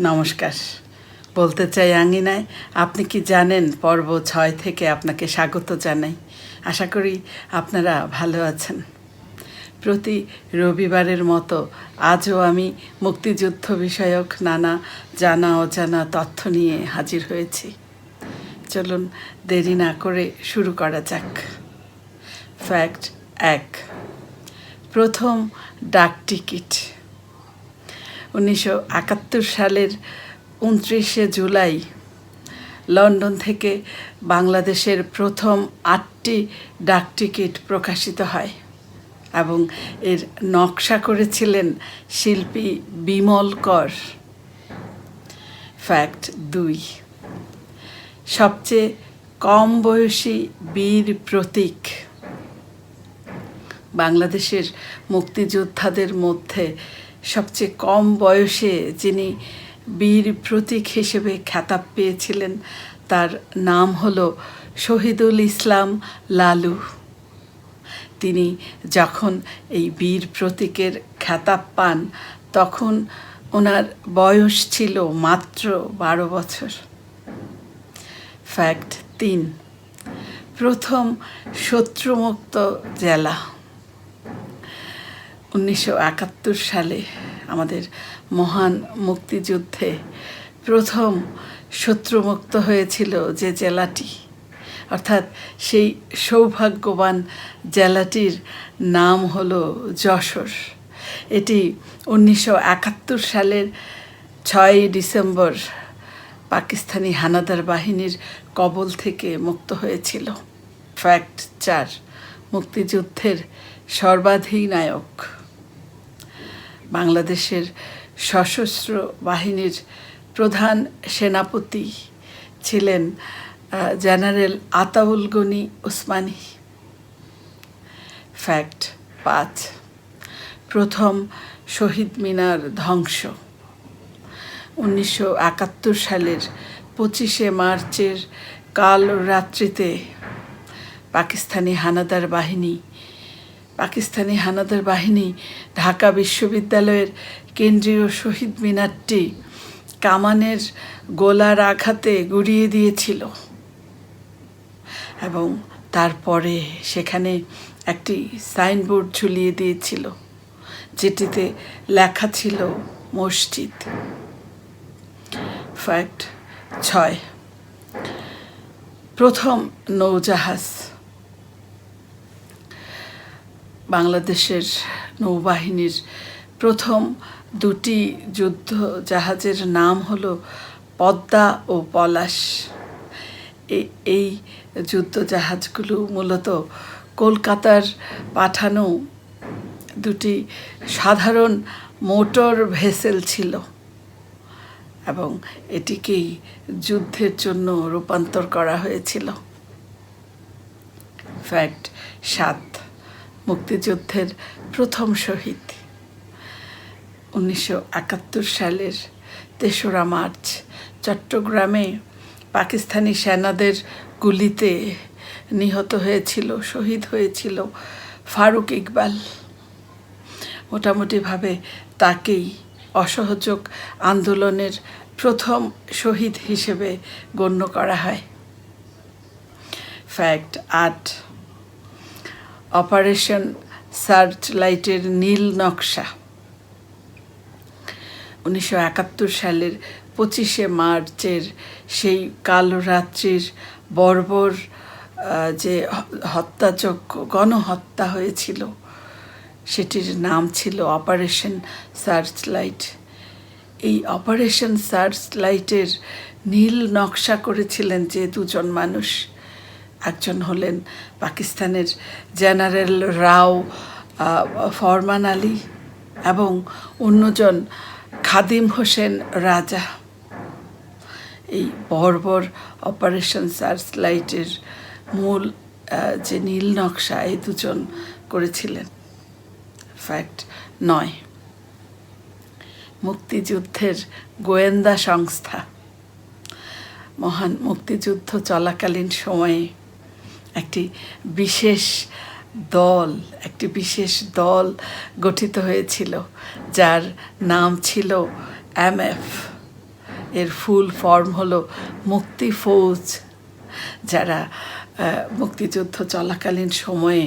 নমস্কার। বলতে চাই আঙ্গিনায়, আপনি কি জানেন পর্ব ছয় থেকে আপনাকে স্বাগত জানাই। আশা করি আপনারা ভালো আছেন। প্রতি রবিবারের মতো আজও আমি মুক্তিযুদ্ধ বিষয়ক নানা জানা অজানা তথ্য নিয়ে হাজির হয়েছি। চলুন দেরি না করে শুরু করা যাক। ফ্যাক্ট এক। প্রথম ডাক টিকিট উনিশশো একাত্তর সালের উনত্রিশে জুলাই লন্ডন থেকে বাংলাদেশের প্রথম আটটি ডাকটিকিট প্রকাশিত হয় এবং এর নকশা করেছিলেন শিল্পী বিমল কর। ফ্যাক্ট দুই। সবচেয়ে কম বয়সী বীর প্রতীক। বাংলাদেশের মুক্তিযোদ্ধাদের মধ্যে সবচেয়ে কম বয়সে যিনি বীর প্রতীক হিসেবে খেতাব পেয়েছিলেন, তার নাম হল শহীদুল ইসলাম লালু। তিনি যখন এই বীর প্রতীকের খেতাব পান, তখন ওনার বয়স ছিল মাত্র বারো বছর। ফ্যাক্ট তিন, প্রথম শত্রুমুক্ত জেলা। উনিশশো একাত্তর সালে আমাদের মহান মুক্তিযুদ্ধে প্রথম শত্রুমুক্ত হয়েছিল যে জেলাটি। অর্থাৎ সেই সৌভাগ্যবান জেলাটির নাম হলো যশোর। এটি উনিশশো একাত্তর সালের ছয়ই ডিসেম্বর পাকিস্তানি হানাদার বাহিনীর কবল থেকে মুক্ত হয়েছিল। ফ্যাক্ট চার, মুক্তিযুদ্ধের সর্বাধিনায়ক। বাংলাদেশের সশস্ত্র বাহিনীর প্রধান সেনাপতি ছিলেন জেনারেল আতাউল গনি ওসমানী ফ্যাক্ট পাঁচ। প্রথম শহীদ মিনার ধ্বংস। উনিশশো একাত্তর সালের পঁচিশে মার্চের কাল রাত্রিতে পাকিস্তানি হানাদার বাহিনী পাকিস্তানি হানাদার বাহিনী ঢাকা বিশ্ববিদ্যালয়ের কেন্দ্রীয় শহীদ মিনারটি কামানের গোলার আঘাতে গুড়িয়ে দিয়েছিল এবং তারপরে সেখানে একটি সাইনবোর্ড ঝুলিয়ে দিয়েছিল, যেটিতে লেখা ছিল মসজিদ। ফ্যাক্ট ছয়। প্রথম নৌজাহাজ বাংলাদেশের নৌবাহিনীর প্রথম দুটি যুদ্ধ জাহাজের নাম হলো পদ্মা ও পলাশ। এই যুদ্ধ জাহাজগুলো মূলত কলকাতার পাঠানো দুটি সাধারণ মোটর ভেসেল ছিল এবং এটিকেই যুদ্ধের জন্য রূপান্তর করা হয়েছিল। ফ্যাক্ট, সাত মুক্তিযুদ্ধের প্রথম শহীদ। উনিশশো একাত্তর সালের তেসরা মার্চ চট্টগ্রামে পাকিস্তানি সেনাদের গুলিতে নিহত হয়েছিল, শহীদ হয়েছিল ফারুক ইকবাল। মোটামুটিভাবে তাকেই অসহযোগ আন্দোলনের প্রথম শহীদ হিসেবে গণ্য করা হয়। ফ্যাক্ট আট অপারেশন সার্চ লাইটের নীল নকশা। উনিশশো একাত্তর সালের পঁচিশে মার্চের সেই কালো রাত্রির বর্বর যে হ- হত্যাযজ্ঞ গণহত্যা হয়েছিল, সেটির নাম ছিল অপারেশন সার্চ লাইট এই অপারেশন সার্চ লাইটের নীল নকশা করেছিলেন যে দুজন মানুষ। একজন হলেন পাকিস্তানের জেনারেল রাও ফরমান আলী এবং অন্যজন খাদিম হোসেন রাজা। এই বর্বর অপারেশন সার্চ লাইটের মূল যে নীল নকশা, এই দুজন করেছিলেন। ফ্যাক্ট নয়। মুক্তিযুদ্ধের গোয়েন্দা সংস্থা। মহান মুক্তিযুদ্ধ চলাকালীন সময়ে একটি বিশেষ দল, একটি বিশেষ দল গঠিত হয়েছিল, যার নাম ছিল এমএফ। এর ফুল ফর্ম হলো মুক্তি ফৌজ, যারা মুক্তিযুদ্ধ চলাকালীন সময়ে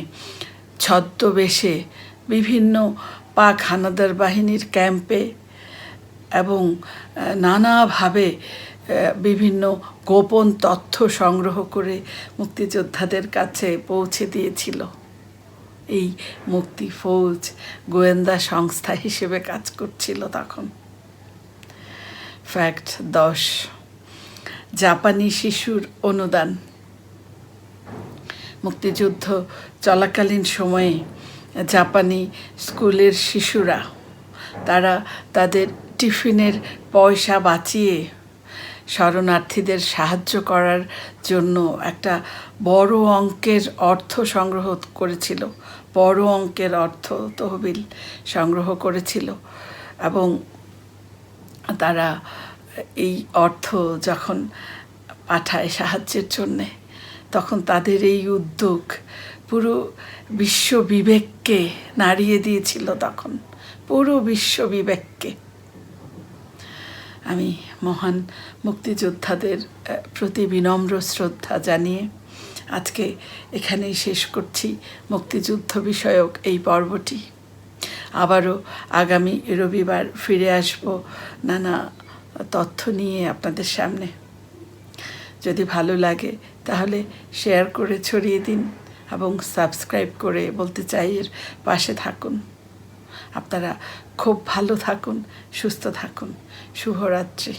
ছদ্মবেশে বিভিন্ন পাক হানাদার বাহিনীর ক্যাম্পে এবং নানাভাবে বিভিন্ন গোপন তথ্য সংগ্রহ করে মুক্তিযোদ্ধাদের কাছে পৌঁছে দিয়েছিল। এই মুক্তি ফৌজ গোয়েন্দা সংস্থা হিসেবে কাজ করছিল তখন। ফ্যাক্ট দশ, জাপানি শিশুর অনুদান। মুক্তিযুদ্ধ চলাকালীন সময়ে জাপানি স্কুলের শিশুরা, তারা তাদের টিফিনের পয়সা বাঁচিয়ে শরণার্থীদের সাহায্য করার জন্য একটা বড় অঙ্কের অর্থ সংগ্রহ করেছিল। বড় অঙ্কের অর্থ তহবিল সংগ্রহ করেছিল এবং তারা এই অর্থ যখন পাঠায় সাহায্যের জন্যে, তখন তাদের এই উদ্যোগ পুরো বিশ্ব বিবেককে নাড়িয়ে দিয়েছিল তখন। পুরো বিশ্ব বিবেককে। আমি মহান মুক্তিযোদ্ধাদের প্রতি বিনম্র শ্রদ্ধা জানিয়ে আজকে এখানেই শেষ করছি মুক্তিযুদ্ধ বিষয়ক এই পর্বটি। আবারও আগামী রবিবার ফিরে আসব নানা তথ্য নিয়ে আপনাদের সামনে। যদি ভালো লাগে তাহলে শেয়ার করে ছড়িয়ে দিন এবং সাবস্ক্রাইব করে বলতে চাই এর পাশে থাকুন। আপনারা খুব ভালো থাকুন সুস্থ থাকুন। শুভরাত্রি।